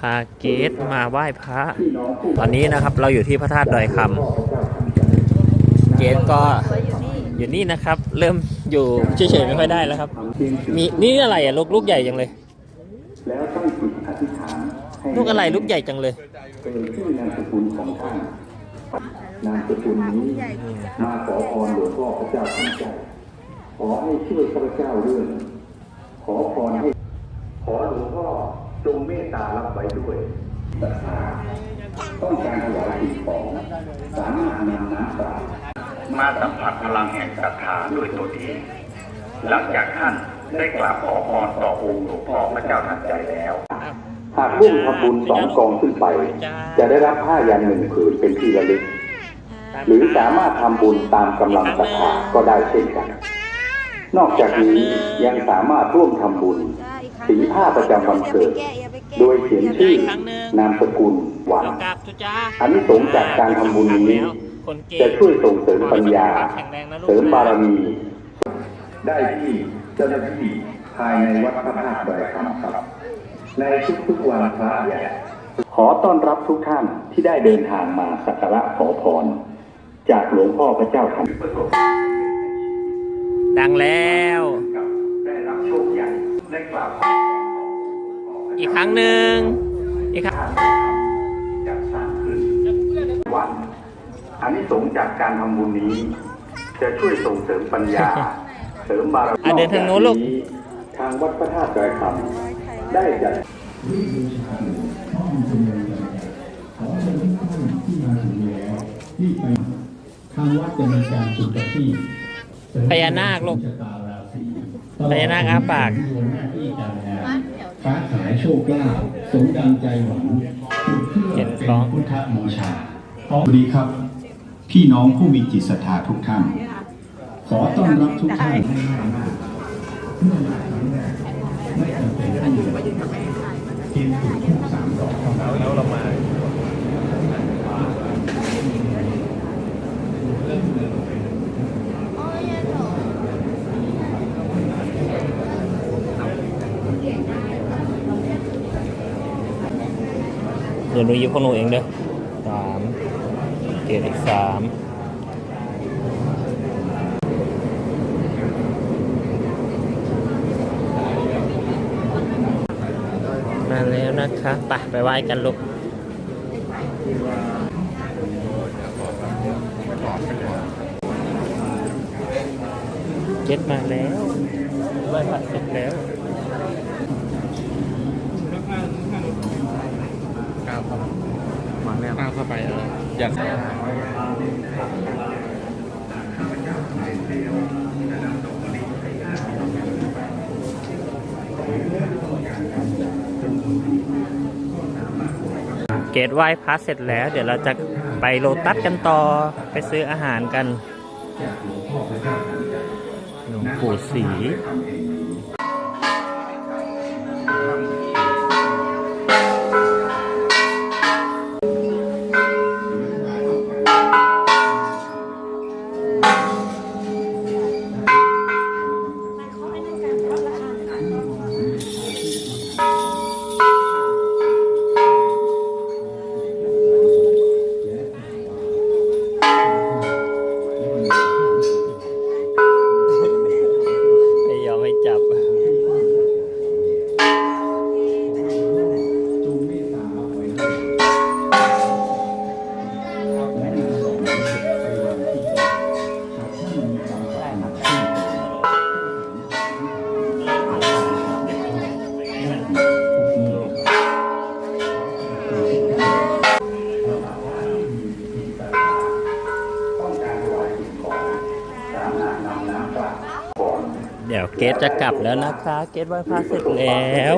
พาเกตมาไหว้พระ ตอนนี้นะครับเราอยู่ที่พระธาตุดอยคำเกตก็อยู่นี่นะครับ เริ่มอยู่เฉยๆไม่ค่อยได้แล้วครับ มีนี่อะไรอะลูกลูกใหญ่จังเลยลูกอะไรลูกใหญ่จังเลยนชื่อนามสกุลของท่านนามสกุลนี้มาขอพรหลวงพ่อพระเจ้าทันใจขอให้ช่วยข้าพเจ้าเรื่องขอพรให้ขอหลวงพ่อ จงเมตตารับไว้ด้วยศรัทธาต้องการถวายสิ่งของสามารถนำน้ำเปล่ามาสัมผัสพลังแห่งศรัทธาด้วยตัวเองหลังจากท่านได้กราบขอพรต่อองค์หลวงพ่อพระเจ้าทันใจแล้ว หากร่วมทำบุญสองกองขึ้นไป จะได้รับผ้ายันหนึ่งผืนเป็นที่ระลึก หรือสามารถทำบุญตามกำลังศรัทธาก็ได้เช่นกัน นอกจากนี้ยังสามารถร่วมทำบุญ สีผ้าประจำวันเกิด โดยเขียนชื่อนามสกุลวันเรากราบทุจ้าอันนี้สงส์จากการทำบุญนี้คนเก่งจะช่วยส่งเสริมปัญญาแข็งแรงนะลูกเสริมบารมี ได้ที่เจ้าหน้าที่ภายในวัดพระธาตุดอยคำครับ ในทุกๆวันพระใหญ่ขอต้อนรับทุกท่านที่ได้เดินทางมาสักการะขอพร จากหลวงพ่อพระเจ้าทันดังแล้ว ได้รับโชคใหญ่ได้กราบ อีกครั้งหนึ่งอีกครั้งจะสร้างขึ้นวันอันนี้สงส์จากการทำบุญนี้ จะช่วยส่งเสริมปัญญา เสริมบารมีอะเดินทางโน้นลูกทางวัดพระธาตุดอยคำได้จัดทางวัดจะมีการจุดประทีปพญานาคลูกชะตาราศีพญานาคอ้าปาก ค้าขายโชคลาภสมดังใจหวังจุดเพื่อเป็นพุทธบูชาสวัสดีครับ พี่น้องผู้มีจิตศรัทธาทุกท่าน ขอต้อนรับทุกท่านให้ง่ายมากเมื่อมาครั้งแรกไม่จำเป็นต้องเดินเพียงจุดธูปสามดอกเท่านั้น แล้วเรามา เดี๋ยวหนูยิบของหนูเองเด้อสามเกรดอีกสามมาแล้วนะคะไปไปไหว้กันลูกเจ็ดมาแล้วไหว้พระเสร็จแล้ว ก้าวเข้า มาแนวก้าวเข้าไปเอออยากเกตไหว้พระเสร็จแล้ว เดี๋ยวเราจะไปโลตัสกันต่อไปซื้ออาหารกันหลวงปู่ศรี เดี๋ยวเกตจะกลับแล้วนะคะ เกตไหว้พระเสร็จแล้ว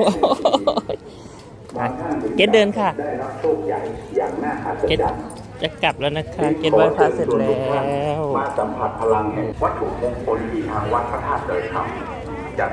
อะเกตเดินค่ะได้รับโชคใหญ่อย่างน่าอัศเกตจรรย์จะกลับแล้วนะคะเกตไหว้พระเสร็จแล้วมาสัมผัสพลังแห่งวัตถุมงคลที่ทางวัดพระธาตุดอยคำจัด